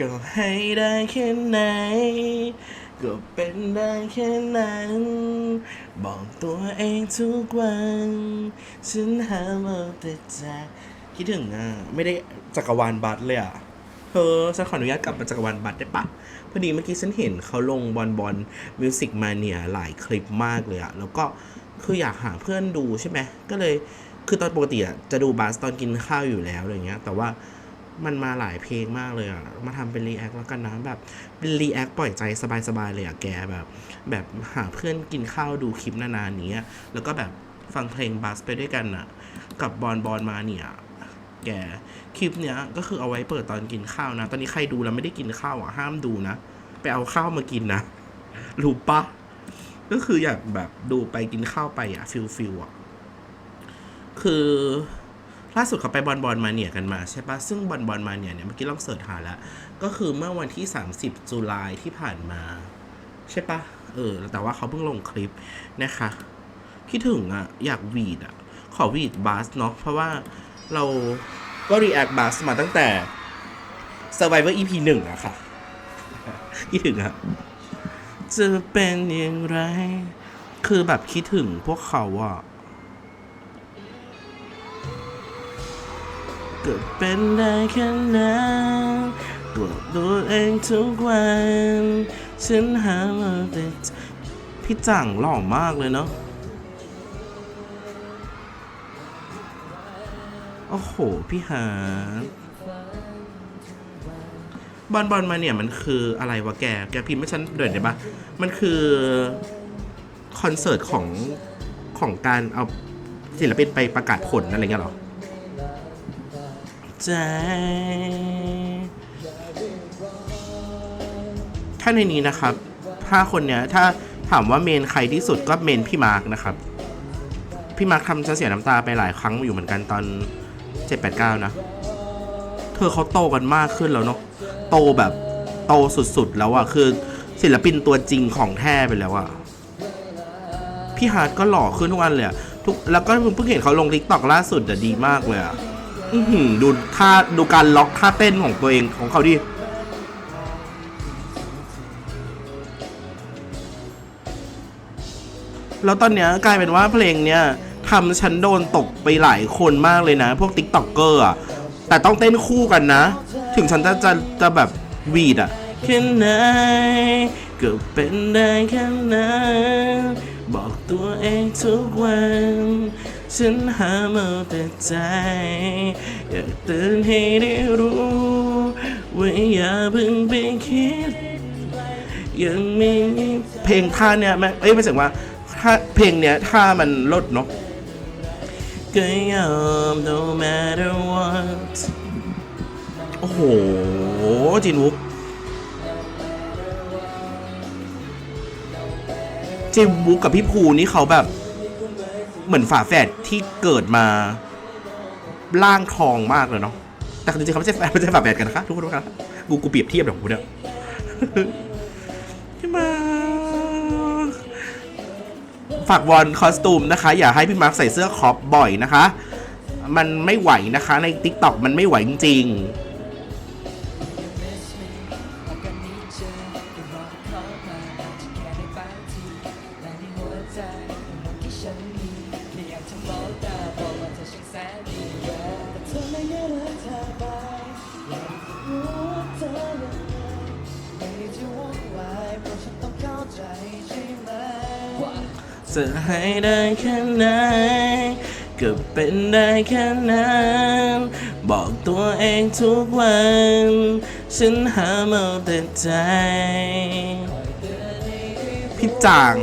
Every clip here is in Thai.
ก็ให้ได้แค่ไหน ก็เป็นได้แค่นั้น บอกตัวเองทุกวัน ฉันหาเอาแต่ใจคิดถึงอะ ไม่ได้จักรวาลบัสเลยอะเธอฉันขออนุญาตกลับมาจักรวาลบัสได้ปะพอดีเมื่อกี้ฉันเห็นเขาลงบอลบอลมิวสิกมาเนี่ยหลายคลิปมากเลยอะ แล้วก็คืออยากหาเพื่อนดูใช่ไหมก็เลยคือตอนปกติอะจะดูบัสตอนกินข้าวอยู่แล้วอะไรเงี้ย แต่ว่า มันมาหลายเพลงมากเลยอะมาทำเป็นรีแอคแล้วกันนะแบบเป็นรีแอคปล่อยใจสบายๆเลยอะแกแบบ แบบหาเพื่อนกินข้าวดูคลิปนานๆเนี้ยแล้วก็แบบฟังเพลงบัสไปด้วยกันอะกับบอลบอลมาเนี่ย แกคลิปเนี้ยก็คือเอาไว้เปิดตอนกินข้าวนะ ตอนนี้ใครดูแล้วไม่ได้กินข้าวอะห้ามดูนะ ไปเอาข้าวมากินนะรู้ปะก็คืออยากแบบดูไปกินข้าวไปอะฟิลฟิลอะคือ ล่าสุดเขาไปบอลบอลมาเนี่ยกันมาใช่ปะซึ่งบอลบอลมาเนี่ยเนี่ยเมื่อกี้ลองเสิร์ชหาแล้ว ก็คือเมื่อวันที่ 30ตุลาที่ผ่านมา ใช่ปะเออ แต่ว่าเขาเพิ่งลงคลิปนะคะคิดถึงอะ อยากวีดอะ ขอวีดบัสเนาะเพราะว่าเราก็รีแอคบัสมาตั้งแต่ Survivor EP หนึ่งอะค่ะคิดถึงอะจะเป็นอย่างไร คือแบบคิดถึงพวกเขาอะ ก็เป็นได้แค่นั้นบอกตัวเองทุกวัน ฉันหามาแต่พี่จังหล่อมากเลยเนาะโอ้โห พี่หาบอลบอลมาเนี่ยมันคืออะไรวะแก แกพิมพ์ให้ฉันเดินได้ปะมันคือคอนเสิร์ตของของการเอาศิลปินไปประกาศผลอะไรเงี้ยหรอ ใจ ถ้าในนี้นะครับ ถ้าคนเนี้ยถ้าถามว่าเมนใครที่สุดก็เมนพี่มาร์กนะครับ พี่มาร์คทำฉันเสียน้ำตาไปหลายครั้งอยู่เหมือนกันตอน 789 นะ เธอเขาโตกันมากขึ้นแล้วเนาะ โตแบบโตสุดๆ แล้วอะคือศิลปินตัวจริงของแท้ไปแล้วอะพี่ฮาร์ดก็หล่อขึ้นทุกวันเลยทุกแล้วก็เพิ่งเห็นเขาลงทิกตอกล่าสุดอะดีมากเลยอะ อือดูท่าดูการล็อกท่าเต้นของตัวเองของเขาดิแล้วตอนเนี้ยกลายเป็นว่าเพลงเนี้ยทำฉันโดนตกไปหลายคนมากเลยนะ พวกติ๊กต็อกเกอร์อะ แต่ต้องเต้นคู่กันนะ ถึงฉันจะจะจะแบบวีดอะแค่ไหนก็เป็นได้แค่นั้นบอกตัวเองทุกวัน ฉันหามาแต่ใจ อยากเตือนให้ได้รู้ว่าอย่าเพิ่งไปคิด ยังมีเพลงท่าเนี้ยแม่เอ้ยไม่ใช่ว่าถ้าเพลงเนี้ยถ้ามันลดเนาะก็ยอม no matter what โอ้โห จินวุกจินวุกกับพี่ภูนี่เขาแบบ เหมือนฝาแฝดที่เกิดมาร่างทองมากเลยเนาะแต่จริงๆเขาไม่ใช่แฝดไม่ใช่ฝาแฝดกันนะคะทุกคนทุกคนกูกูเปรียบเทียบแบบกูเนี่ยพี่มาฝากวอนคอสตูมนะคะ อย่าให้พี่มาร์คใส่เสื้อคอปบ่อยนะคะ มันไม่ไหวนะคะใน t ิ k t o k มันไม่ไหวจริงๆ จะให้ได้แค่ไหนก็เป็นได้แค่นั้นบอกตัวเองทุกวัน ฉันหาเอาแต่ใจพี่จัง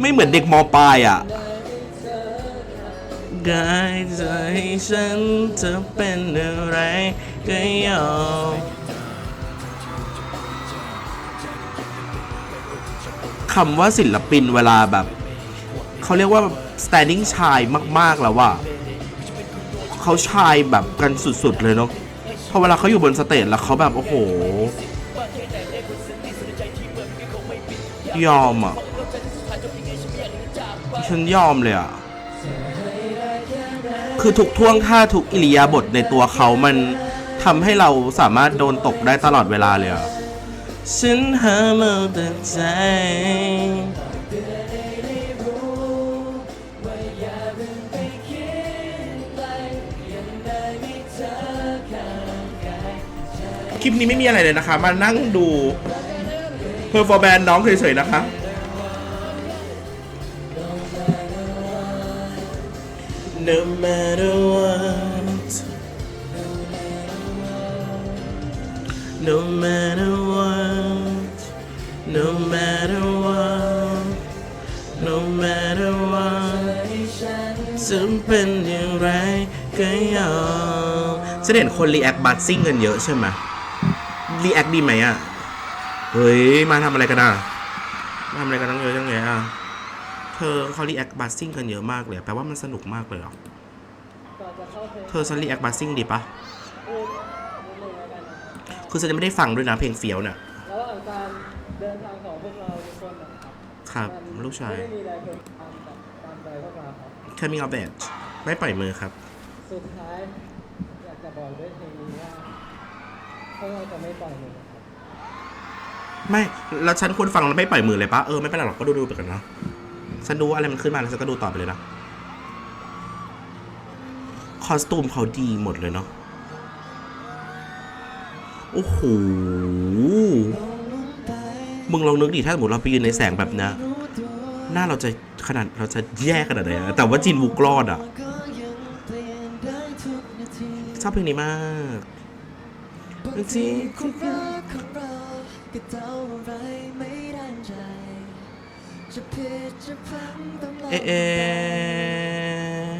ไม่เหมือนเด็กมปลายอะกายใจฉันจะเป็นอะไรก็ยอม คำว่าศิลปินเวลาแบบ เขาเรียกว่า standing ชายมาก ๆ แล้วว่าเขาชายแบบกันสุด ๆ เลยเนาะพอเวลาเขาอยู่บนสเตจแล้วเขาแบบโอ้โห ยอมอะ ฉันยอมเลยอะ คือทุกท่วงท่าทุกอิริยาบถในตัวเขามันทำให้เราสามารถโดนตกได้ตลอดเวลาเลยอะ ฉันหามาแต่ใจคลิปนี้ไม่มีอะไรเลยนะคะ มานั่งดูเพอร์ฟอร์แบนน้องเฉยๆนะคะ No matter what No matter what No matter what No matter what ซึ่งเป็นอย่างไรก็ยอมฉันเห็นคนรีแอคบัตซิ่งกันเยอะใช่ไหมรีแอคดีไหมอะ เฮ้ย มาทำอะไรกันอะมาทำอะไรกันตั้งเยอะจังเลยอะ เธอเขารีแอคบัสซิ่งกันเยอะมากเลย แปลว่ามันสนุกมากเลยเหรอ เธอฉันรีแอคบัสซิ่งดีปะพูดนิดนึงแล้วกันนะคือฉันจะไม่ได้ฟังด้วยนะเพลงเฟียวเนี่ย ระหว่างการเดินทางของพวกเราทุกคนนะครับครับมันลูกชาย ไม่ได้มีอะไรเกินตามแบบตามใจพวกเราครับ Coming of Age ไม่ปล่อยมือครับ สุดท้ายอยากจะบอกด้วยเพลงนี้ว่าพวกเราจะไม่ปล่อยมือนะครับไม่แล้วฉันควรฟังแล้วไม่ปล่อยมือเลยปะเออไม่เป็นไรหรอกก็ดูดูๆไปกันเนาะฉันดูว่าอะไรมันขึ้นมาแล้วฉันก็ดูต่อไปเลยนะคอสตูมเขาดีหมดเลยเนาะโอ้โห มึงลองนึกดิถ้าสมมติเราไปยืนในแสงแบบเนี้ยหน้าเราจะขนาดเราจะแย่ขนาดไหนอะแต่ว่าจินวูกรอดอะชอบเพลงนี้มากบางทีความรักของเราก็เท่าไรไม่ได้ใจจะผิดจะพลั้งต้องลงเอะเอะ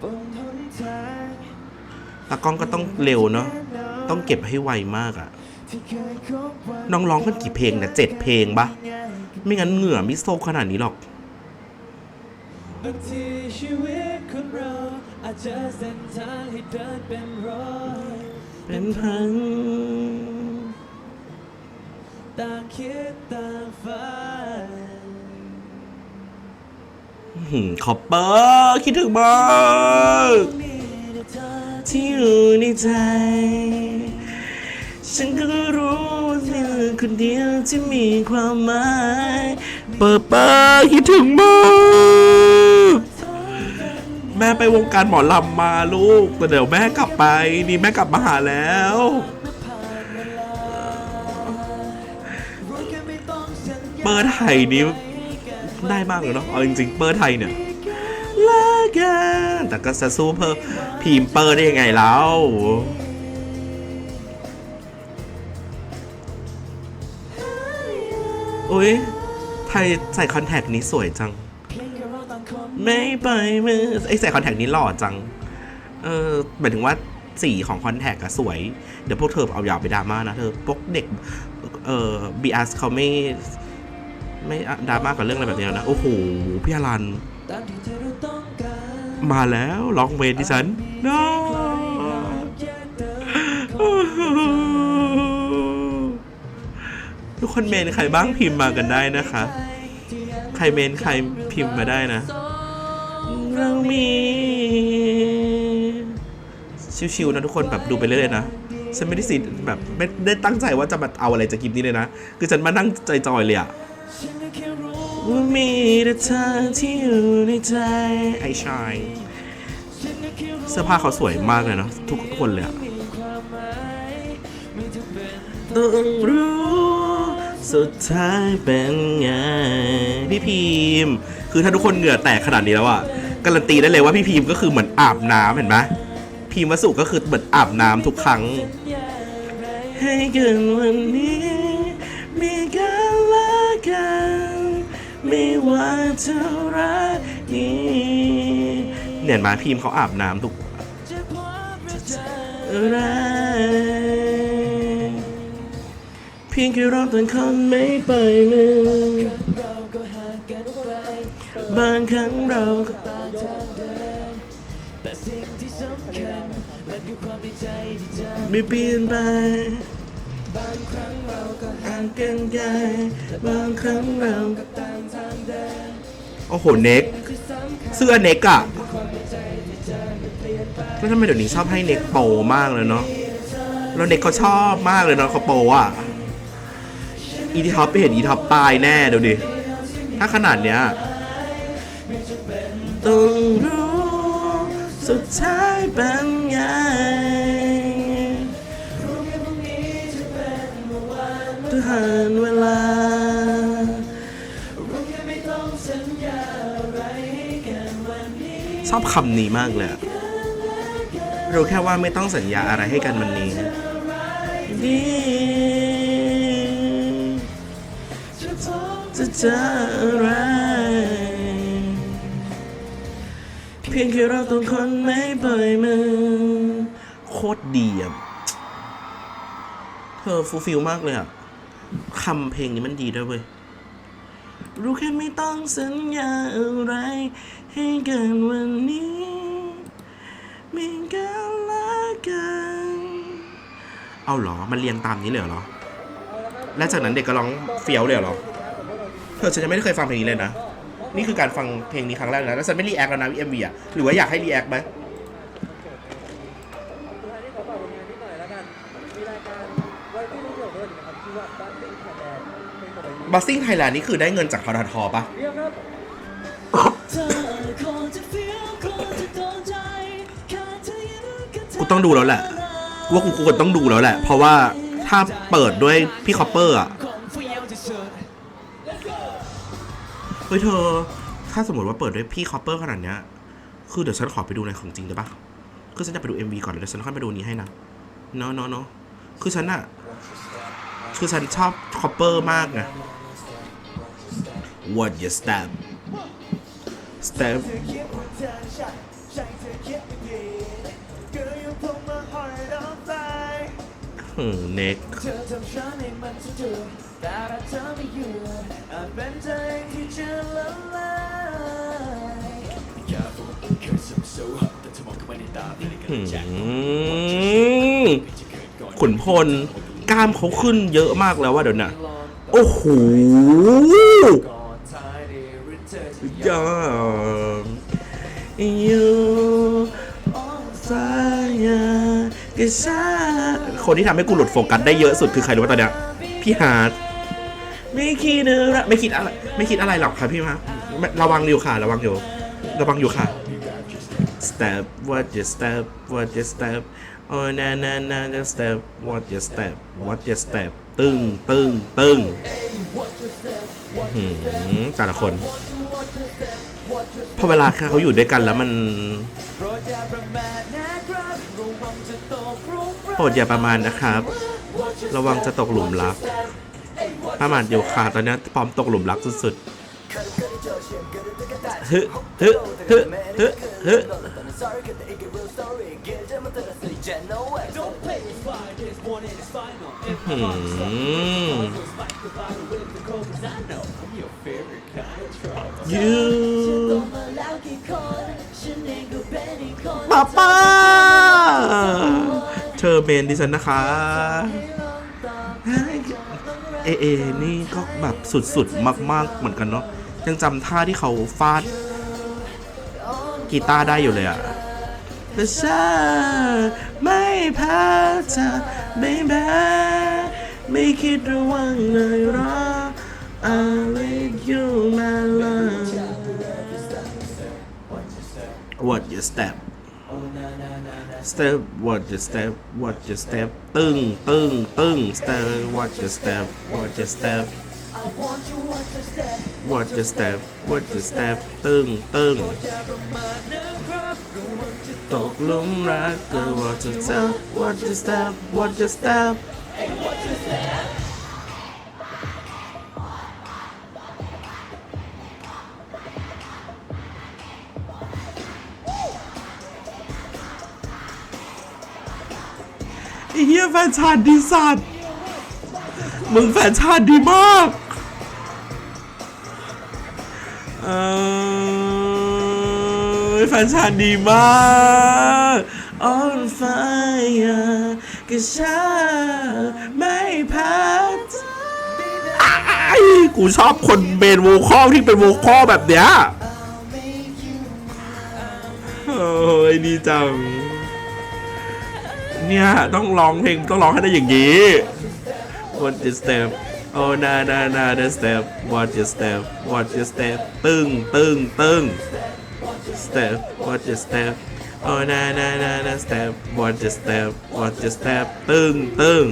บนหนทางตากล้องก็ต้องเร็วเนาะต้องเก็บให้ไวมากอะที่เคยคบไว้ น้องร้องกันกี่เพลงนี่ยเจ็ดเพลงปะง่ายไม่งั้นเหงื่อไม่โซกขนาดนี้หรอกบางทีชีวิตของเราอาจจะเส้นทางให้เดินเป็นร้อยเป็นพันต่างคิดต่างฝันคอปเปอร์คิดถึงมากมีแต่เอที่อยู่ในใจ ฉันก็รู้เธอคนเดียวที่มีความหมายเปิดปิดคิดถึงมากแม่ไปวงการหมอลำมาลูกแต่เดี๋ยวแม่กลับไป นี่แม่กลับมาหาแล้วเวลารู้แค่ไม่ต้องสัญญาเปิดไทยนี้ได้มากเลยเนาะเอาจริงๆ เปิดไทยเนี่ยลากันแต่ก็จะสู้เพิ่มพีมเปอร์ได้ยังไงแล้ว อุ้ยไทยใส่คอนแทคนี้สวยจัง ไม่ไปมือไอใส่คอนแทคนี้หล่อจัง เออหมายถึงว่าสีของคอนแทคอะสวย เดี๋ยวพวกเธอเอาอย่าไปดราม่านะเธอพวกเด็ก เอ่อบีอาร์เขาไม่ ไม่ดราม่ากับเรื่องอะไรแบบนี้แล้วนะ โอ้โห พี่อารัน มาแล้วร้องเวรที่ฉันน้า คนเมนใครบ้างพิมพ์มากันได้นะคะ ใครเมนใครพิมพ์มาได้นะเรามีชิวๆนะทุกคนแบบดูไปเรื่อยๆนะฉันไม่ได้สิแบบไม่ได้ตั้งใจว่าจะมาเอาอะไรจากคลิปนี้เลยนะ คือฉันมานั่งใจจอยเลยอะว่ามีแต่เธอที่อยู่ในใจไอชายเสื้อผ้าเขาสวยมากเลยเนาะทุกคนเลยอะต้องรู้ สุดท้ายเป็นไงพี่พีมคือถ้าทุกคนเหงื่อแตกขนาดนี้แล้วอะการันตีได้เลยว่าพี่พีมก็คือเหมือนอาบน้ำเห็นไหมพีมวสุก็คือเหมือนอาบน้ำทุกครั้ง ให้กันวันนี้ มีกันละกันไม่ว่าเท่าไรนี้เนี่ยนไหมาพีมเขาอาบน้ำทุกรือ เพียงแค่เราต่างคนไม่ปล่อยมือเราก็ห่างกันไกลบางครั้งเราก็ต่างทางเดินแต่สิ่งที่สำคัญมันคือความในใจที่เธอไม่เปลี่ยนไป บางครั้งเราก็ห่างกันไกลบางครั้งเราก็ต่างทางเดินโอ้โหเน็ก ที่สำคัญเสื้อเน็กอะความในใจที่เธอไม่เปลี่ยนไปแล้วทำไมเดี๋ยวนี้ชอบให้เน็กโปมากเลยเนาะแล้วเด็กเขาชอบมากเลยเนาะเขาโปอะ อีทีท็อปไปเห็นอีท็อปตายแน่เดี๋ยวดิ ถ้าขนาดเนี้ยต้องรู้สุดท้ายเป็นไงทุกหันเวลาชอบคำนี้มากเลยรู้แค่ว่าไม่ต้องสัญญาอะไรให้กันวันนี้ เจออะไร เพียงแค่เราต้องคนไม่ปล่อยมือ โคตรดีอะ เธอฟูลฟิลมากเลยอะคำเพลงนี้มันดีด้วยเว้ย รู้แค่ไม่ต้องสัญญาอะไร ให้กันวันนี้มีกันและกัน เอาเหรอ มันเรียงตามนี้เลยเหรอ และจากนั้นเด็กก็ร้องเฟี้ยวเลยเหรอ ธอฉันยังไม่ได้เคยฟังเพลงนี้เลยนะ นี่คือการฟังเพลงนี้ครั้งแรกนะแล้วฉันไม่รีแอคแล้วนะวีเอ็มวีอะหรือว่าอยากให้รีแอคไหมบัสซิ่งไทยแลนด์นี่คือได้เงินจากทททปะกูต้องดูแล้วแหละ ว่ากูควรต้องดูแล้วแหละ เพราะว่าถ้าเปิดด้วยพี่คอปเปอร์อะ ฮ้ยเธอ ถ้าสมมติว่าเปิดด้วยพี่คอปเปอร์ขนาดเนี้ย คือเดี๋ยวฉันขอไปดูในของจริงได้ปะคือฉันจะไปดู MV ก่อนแล้วเดี๋ยวฉันค่อยไปดูนี้ให้นะ เนาะเนาะเนาะคือฉันอะคือฉันชอบคอปเปอร์มากไง What you step step หืมเน็ก เธอทำฉันให้มันสะดุดแต่ถ้าเธอไม่อยู่อาจเป็นใจที่จะละลายหืมขุนพลกล้ามเขาขึ้นเยอะมากแล้วว่าเดี๋ยวนะโอ้โหยอมอยู่สายากระชาคนที่ทำให้กูหลุดโฟกัสได้เยอะสุดคือใครรู้ป่ะตอนเนี้ยพี่ฮาร์ด ไม่คิดอะไรไม่คิดอะไรไม่คิดอะไรหรอกค่ะพี่มาระวังอยู่ค่ะ ระวังอยู่ ระวังอยู่ค่ะ step what you step what you step oh na na na na step what you step what you step ตึงตึงตึงหืมแต่ละคนพอเวลาเขาอยู่ด้วยกันแล้วมันโปรดอย่าประมาทนะครับ ระวังจะตกหลุมรัก โปรดอย่ามาณนะครับระวังจะตกหลุมรักประมาณอยู่ค่ะตอนนี้พร้อมตกหลุมรักสุดๆฮึฮึฮึฮึฮึหืม you มาแล้วกี่คนฉันเอเป็นอีกคนป้าป้าเธอเมนดิฉันนะคะ เอเอนี่ก็แบบสุดๆ มาก ๆ เหมือนกันเนาะยังจำท่าที่เขาฟาดกีตาร์ได้อยู่เลยอะแต่ฉันไม่พ้เธอไม่แพ้ไม่คิดระวังเลยหรอ I let you my love What you step step what you step what you step ตึงตึงตึง step what you step what you step what you step what you step ตึงตึงตกหลุมรักก็ what you step what you step what you step แฟนชาติดีสัตว์มึงแฟนชาติดีมากเออแฟนชาติดีมาก On fire ก็ฉันไม่พักกูชอบคนเบนโวคอลที่เป็นโวคอลแบบเนี้ยโอ้ยดีจัง เนี่ย ต้องร้องเพลงต้องร้องให้ได้อย่างนี้ What is step Oh na na na the step What is step What is step ตึงตึงตึง step What is step Oh na na na na step What is step What is step ตึงตึง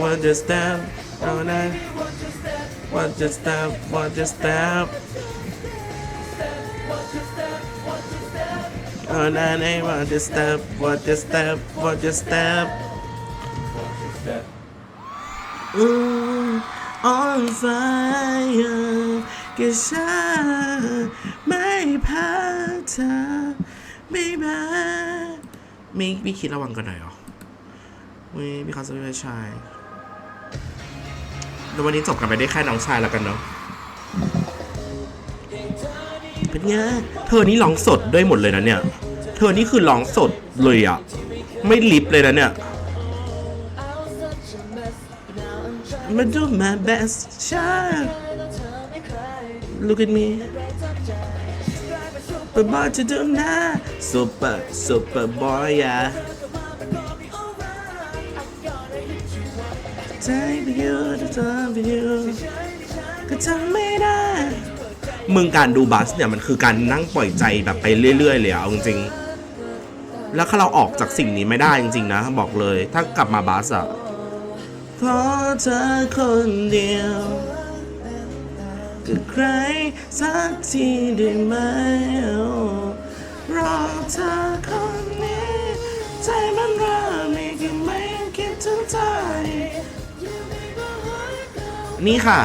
What is step Oh na What is step What is step Oh na na What is step What is step What is step Ooh, on fire ก็ฉันไม่พาเธอไม่มาไม่ไม่คิดระวังกันหน่อยเหรอไม่มีความสนใจชายแล้ววันนี้จบกันไปได้แค่น้องชายแล้วกันเนาะเป็นไงเธอนี่ร้องสดด้วยหมดเลยนะเนี่ย เธอนี่คือร้องสดเลยอะไม่ลิปเลยนะเนี่ย I'm gonna do my best child Look at me But what to do now Super super boy yeah Take you to time for you ก็จำไม่ได้มึงการดูบัสเนี่ย มันคือการนั่งปล่อยใจแบบไปเรื่อย ๆ เลยอะจริงๆ แล้วถ้าเราออกจากสิ่งนี้ไม่ได้จริงๆนะ บอกเลย ถ้ากลับมาบัสอะเพราะเธอคนเดียวกับใครสักทีได้ไหมรอเธอคนนี้ใจมันเริ่มมีแค่ไม่คิดถึงใจนี่ค่ะ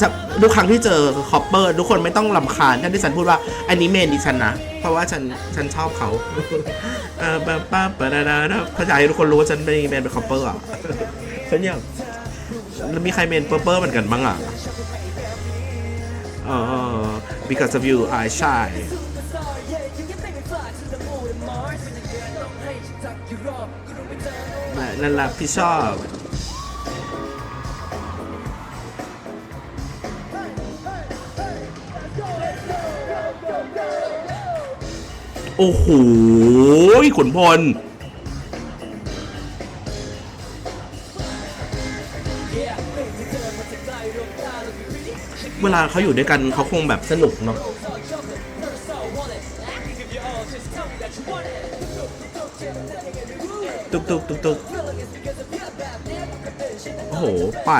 จะทุกครั้งที่เจอคอปเปอร์ทุกคนไม่ต้องลำคาญท่านที่ฉันพูดว่าอันนี้เมนดิฉันนะ เพราะว่าฉันฉันชอบเขาเออป้าป้าปะดาดาดาเข้าใจให้ทุกคนรู้ว่าฉันเป็นเมนเป็นคอปเปอร์อะฉันยากแล้วมีใครเมนเปอร์เปอร์เหมือนกันบ้างอะอ๋อ because of you I shy นั่นแหละพี่ชอบ โอ้โหขุนพลเวลาเขาอยู่ด้วยกันเขาคงแบบสนุกเนาะตุกตุกตุกตุก อ้โห ไป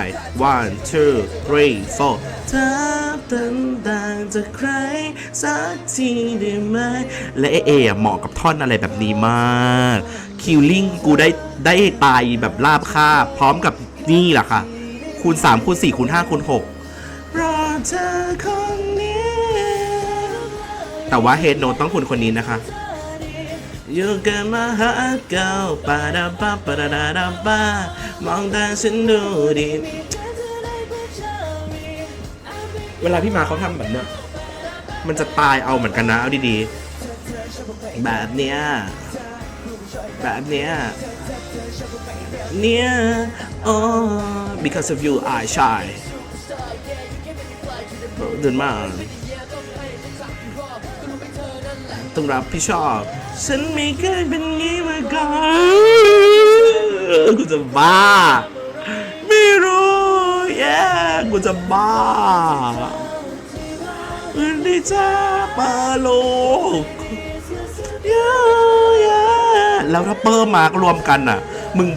one two three four เธอต่างๆจากใคร สักทีได้ไหม และเอเอะเหมาะกับท่อนอะไรแบบนี้มาก คิวลิงกูได้ได้ตายแบบลาบคาบพร้อมกับนี่แหละค่ะ คูณ 3 คูณ 4 คูณ 5 คูณ 6 รอเธอคนนี้ แต่ว่าเฮดโนตต้องคุณคนนี้นะคะ อยู่กันมาหาเก่าปาดาปาปาดาดาดาปามองตาฉันดูดีเวลาพี่มาเขาทำแบบเนี้ยมันจะตายเอาเหมือนกันนะ เอาดีๆ แบบเนี้ยแบบเนี้ยเนี่ย oh because of you I shy เดินมาต้องรับผิดชอบ ฉันไม่เคยเป็นงี้มาก่อนกูจะบ้า ไม่รู้แย่กูจะบ้าอืนที่จะปาโลกเย้เย้แล้วถ้าเปิ้มมารวมกันอะ มึง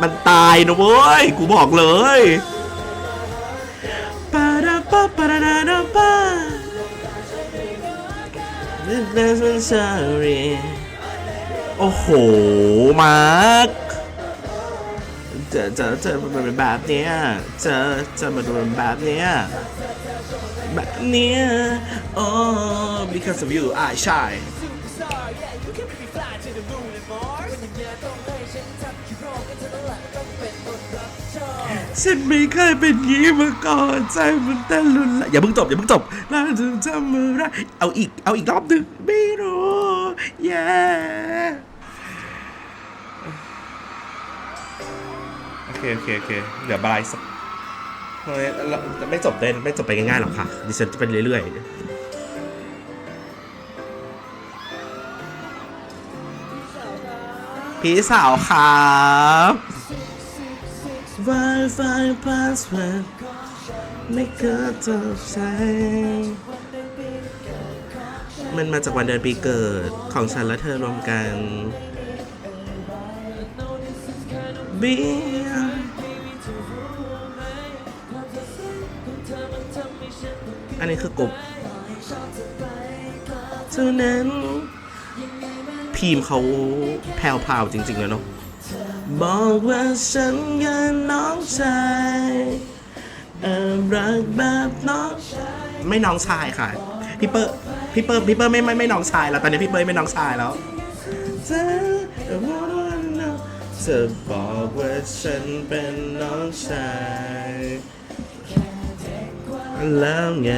มันตายนะเว้ย กูบอกเลยปาดาปาปาดาดาปา This is sorry โอ้โห มาร์คจะจะจะมาเป็นแบบเนี้ยจะจะมาดูเป็นแบบเนี้ยแบบเนี้ย oh because of you I shy ฉันไม่เคยเป็นงี้มาก่อนใจมันเต้นรุนแรงอย่าเพิ่งจบอย่าเพิ่งจบน่าจะจำมือได้เอาอีกเอาอีกรอบหนึ่งไม่รู้แย่โอเคโอเคโอเคเหลือบายสักเฮ้ยเราจะไม่จบได้ไม่จบไปง่ายๆหรอกค่ะดิฉันจะเป็นเรื่อยๆพี่สาวครับ Wi-Fi password ไม่เคยตกใจมันมาจากวันเดือนปีเกิดของฉันและเธอรวมกันเบีอันนี้คือกบเท่นั้นพีมเขาแผ่วๆจริงๆแล้วเนาะ บอกว่าฉันยังน้องชายแอบรักแบบน้องชายไม่น้องชายค่ะพี่เปิ้ลพี่เปิ้ลพี่เปิ้ลไม่ไม่ไม่น้องชายแล้วตอนนี้พี่เปิ้ลไม่น้องชายแล้วเธอเธอบอกว่าฉันเป็นน้องชายแล้วไง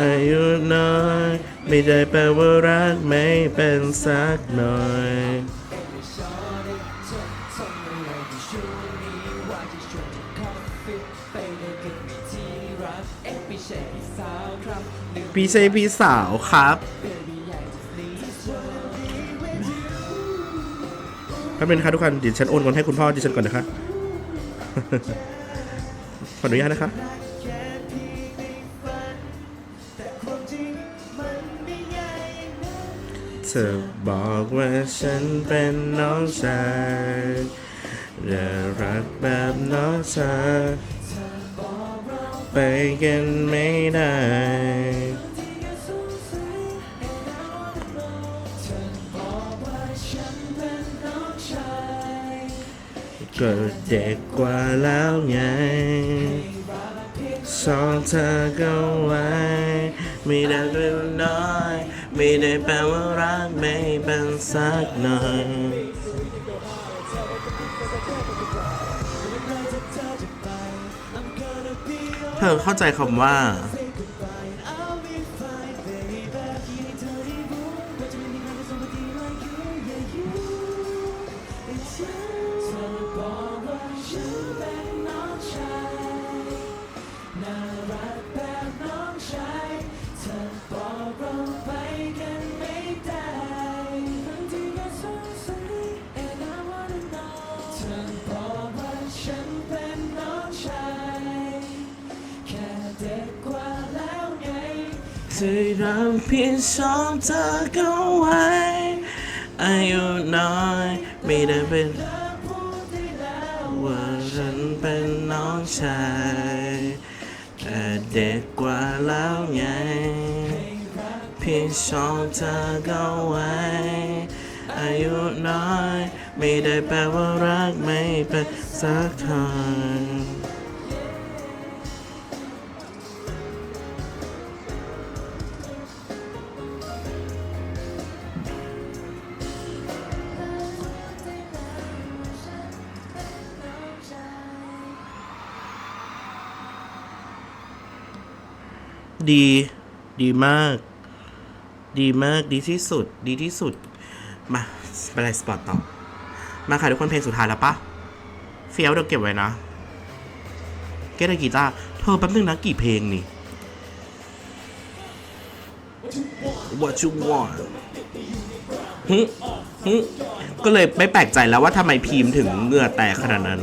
อายุน้อย ไม่ได้แปลว่ารักไม่เป็นสักหน่อยพี่ใช่พี่สาวครับแป๊บนึงนะครับทุกคนเดี๋ยวฉันโอนเงินให้คุณพ่อดิฉันก่อนนะคะขออนุญาตนะคะ เธอบอกว่าฉันเป็นน้องชายและรักแบบน้องชายไปกันไม่ได้ก็เด็กกว่าแล้วไงสองเธอก็ไว้ไม่ได้เป็นน้อย ไม่ได้แปลว่ารักไม่เป็นสักหน่อยเธอเข้าใจคำว่า เราเพียงสองเธอก็ไว้อายุน้อยไม่ได้เป็นว่าฉันเป็นน้องชายแต่เด็กกว่าแล้วไงพียงสองเธอก็ไว้อายุน้อย ไม่ได้แปลว่ารักไม่เป็นสักทาง ดี ดีมาก ดีมากดีที่สุด ดีที่สุด มาไปไลฟ์สปอร์ตต่อ มาค่ะทุกคนเพลงสุดท้ายแล้วปะเฟี้ยวเดี๋ยวเก็บไว้นะ เก็ตกีตาร์เธอแป๊บนึงนะกี่เพลงนี่ What you want ฮึฮึก็เลยไม่แปลกใจแล้วว่าทำไมพีมถึงเหงื่อแตกขนาดนั้น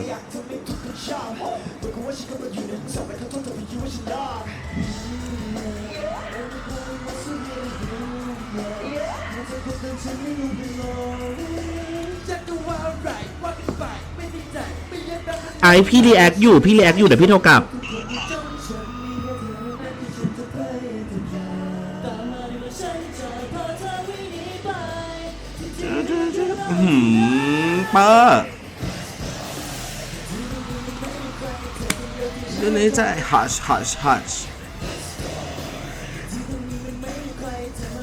ไอพี่รีแอคอยู่พี่รีแอคอยู่เดี๋ยวพี่โทรกลับ อื้อหืมเปอร์เดี๋ยวนี้จะ hush hush hush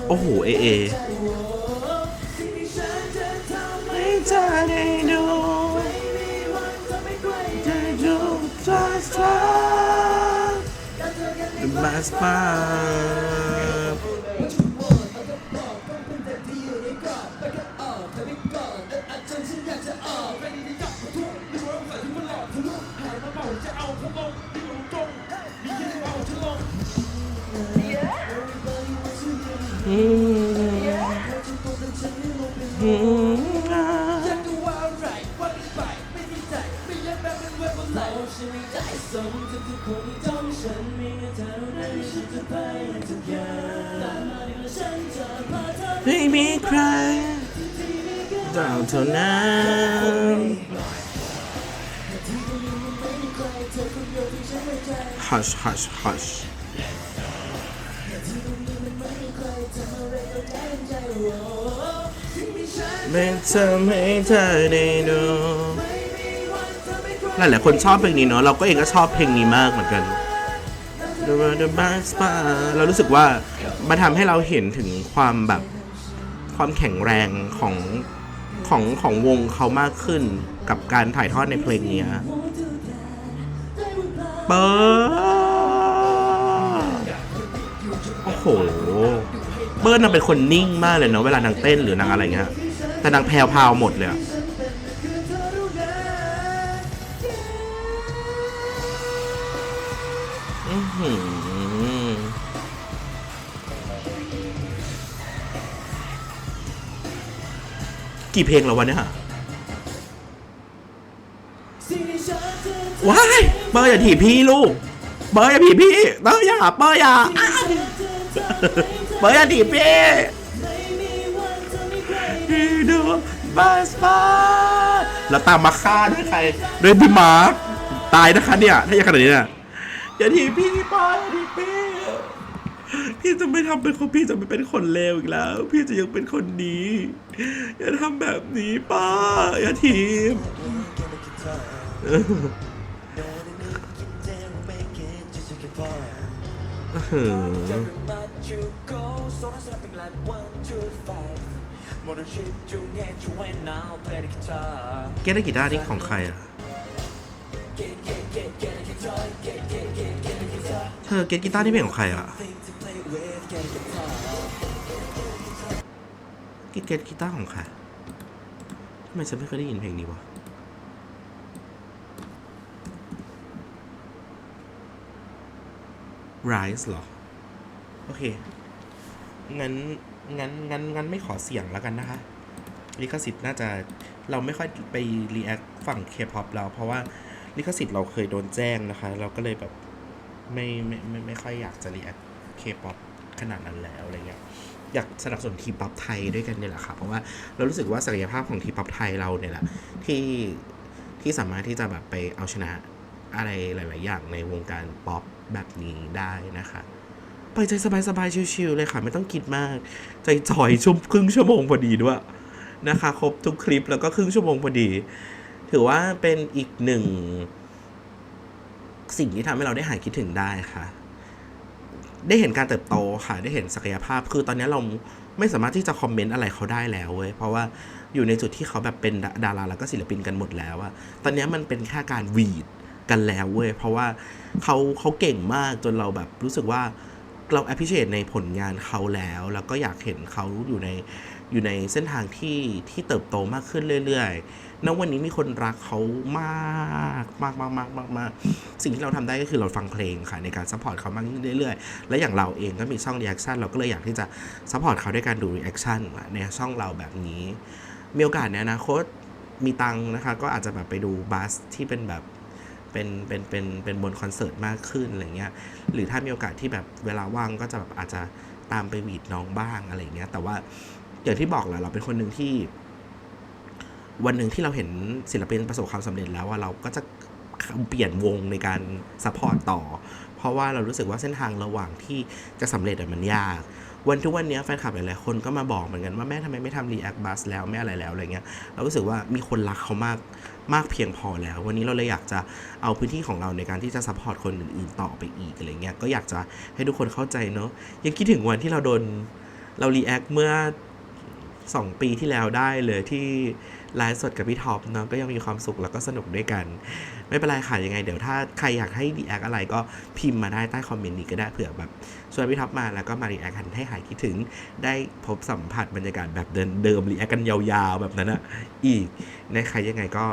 โอ้โห เอเอ ไม่จะได้ดู the best part ไม่มีใครดาวเท่านั้นฮัชฮัชฮัชไม่ทำให้เธอได้ดูหลายหลายคนชอบเพลงนี้เนาะเราก็เองก็ชอบเพลงนี้มากเหมือนกัน The World the Best Spa เรารู้สึกว่ามันทำให้เราเห็นถึงความแบบความแข็งแรงของของของวงเขามากขึ้นกับการถ่ายทอดในเพลงนี้เปิดโอ้โหเปิ้ลน่ะเป็นคนนิ่งมากเลยเนาะเวลานางเต้นหรือนางอะไรเงี้ยแต่นางแพรวพาวหมดเลยอะ กี่เพลงแล้ววะเนี่ยว้ายเบอร์อย่าถีบพี่ลูก เบอร์อย่าถีบพี่เบอร์อย่าเบอร์อย่าเบอร์อย่าถีบพี่ดูบัสบาแล้วตามมาฆ่าด้วยใครด้วยพี่มาร์ตายนะคะเนี่ย ถ้าอย่างขนาดนี้เนี่ยอย่าถีบพี่ไปอย่าถีบพี่ พี่จะไม่ทำเป็นคนพี่จะไม่เป็นคนเลวอีกแล้ว พี่จะยังเป็นคนดีอย่าทำแบบนี้ป้าอย่าถีบอื้อหือเกตได้กีตาร์นี่ของใครอะเธอเกตกีตาร์นี่เป็นของใครอะเกตเกตกีตาร์ของใครทำไมฉันไม่เคยได้ยินเพลงนี้วะ Rise เหรอ โอเค งั้น งั้น งั้น งั้นไม่ขอเสียงแล้วกันนะคะ ลิขสิทธิ์น่าจะ เราไม่ค่อยไปรีแอคฝั่งเคป๊อปแล้วเพราะว่าลิขสิทธิ์เราเคยโดนแจ้งนะคะ เราก็เลยแบบ ไม่ ไม่ ไม่ ไม่ค่อยอยากจะรีแอค เคป๊อปขนาดนั้นแล้วอะไรเงี้ยอยากสนับสนุนทีป๊อปไทยด้วยกันเนี่ยแหละค่ะเพราะว่าเรารู้สึกว่าศักยภาพของทีป๊อปไทยเราเนี่ยแหละที่ที่สามารถที่จะแบบไปเอาชนะอะไรหลาย ๆ อย่างในวงการป๊อปแบบนี้ได้นะคะไปใจสบาย ๆ ชิว ๆ เลยค่ะ ไม่ต้องคิดมาก ใจจอยชั่วครึ่งชั่วโมงพอดีด้วยนะคะ ครบทุกคลิปแล้วก็ครึ่งชั่วโมงพอดี ถือว่าเป็นอีกหนึ่ง สิ่งที่ทำให้เราได้หายคิดถึงได้ค่ะ ได้เห็นการเติบโตค่ะ ได้เห็นศักยภาพ คือตอนนี้เราไม่สามารถที่จะคอมเมนต์อะไรเขาได้แล้วเว้ย เพราะว่าอยู่ในจุดที่เขาแบบเป็นดาราแล้วก็ศิลปินกันหมดแล้วอะตอนนี้มันเป็นแค่การวีดกันแล้วเว้ย เพราะว่าเขาเขาเก่งมากจนเราแบบรู้สึกว่าเรา appreciate ในผลงานเขาแล้ว แล้วก็อยากเห็นเขาอยู่ในอยู่ในเส้นทางที่ที่เติบโตมากขึ้นเรื่อยๆ ณวันนี้มีคนรักเขามากมากมากมากมากมากสิ่งที่เราทำได้ก็คือเราฟังเพลงค่ะในการซัพพอร์ตเขามากขึ้นเรื่อยๆ และอย่างเราเองก็มีช่อง reaction เราก็เลยอยากที่จะซัพพอร์ตเขาด้วยการดู reaction ในช่องเราแบบนี้ มีโอกาสในอนาคตมีตังนะคะ ก็อาจจะแบบไปดูบัสที่เป็นแบบเป็นเป็นเป็นเป็นบนคอนเสิร์ตมากขึ้นอะไรเงี้ย หรือถ้ามีโอกาสที่แบบเวลาว่างก็จะแบบอาจจะตามไปหวีดน้องบ้างอะไรเงี้ย แต่ว่าอย่างที่บอกแหละเราเป็นคนหนึ่งที่ วันหนึ่งที่เราเห็นศิลปินประสบความสำเร็จแล้วว่าเราก็จะเปลี่ยนวงในการซัพพอร์ตต่อ เพราะว่าเรารู้สึกว่าเส้นทางระหว่างที่จะสำเร็จมันยาก วันทุกวันนี้แฟนคลับหลายๆคนก็มาบอกเหมือนกันว่าแม่ทำไมไม่ทำรีแอคบัสแล้วไม่อะไรแล้วอะไรเงี้ยเรารู้สึกว่ามีคนรักเขามากมากเพียงพอแล้ว วันนี้เราเลยอยากจะเอาพื้นที่ของเราในการที่จะซัพพอร์ตคนอื่นๆต่อไปอีกอะไรเงี้ยก็อยากจะให้ทุกคนเข้าใจเนอะยังคิดถึงวันที่เราโดนเรารีแอคเมื่อสองปีที่แล้วได้เลยที่ ไลฟ์สดกับพี่ท็อปเนาะก็ยังมีความสุขแล้วก็สนุกด้วยกัน ไม่เป็นไรค่ะยังไง เดี๋ยวถ้าใครอยากให้รีแอคอะไรก็พิมพ์มาได้ใต้คอมเมนต์นี้ก็ได้เผื่อแบบชวนพี่ท็อปมาแล้วก็มารีแอคกันให้หายคิดถึง ได้พบสัมผัสบรรยากาศแบบเดิมเดิมรีแอคกันยาวๆแบบนั้นอะอีกนะคะยังไงก็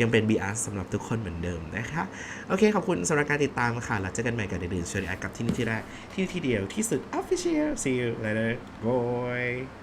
ยังเป็น BR สำหรับทุกคนเหมือนเดิมนะคะ โอเค ขอบคุณสำหรับการติดตามค่ะแล้วเจอกันใหม่กับเดือนชวนรีแอคกับที่นี่ที่แรกที่ที่เดียวที่สุด Official see you later bye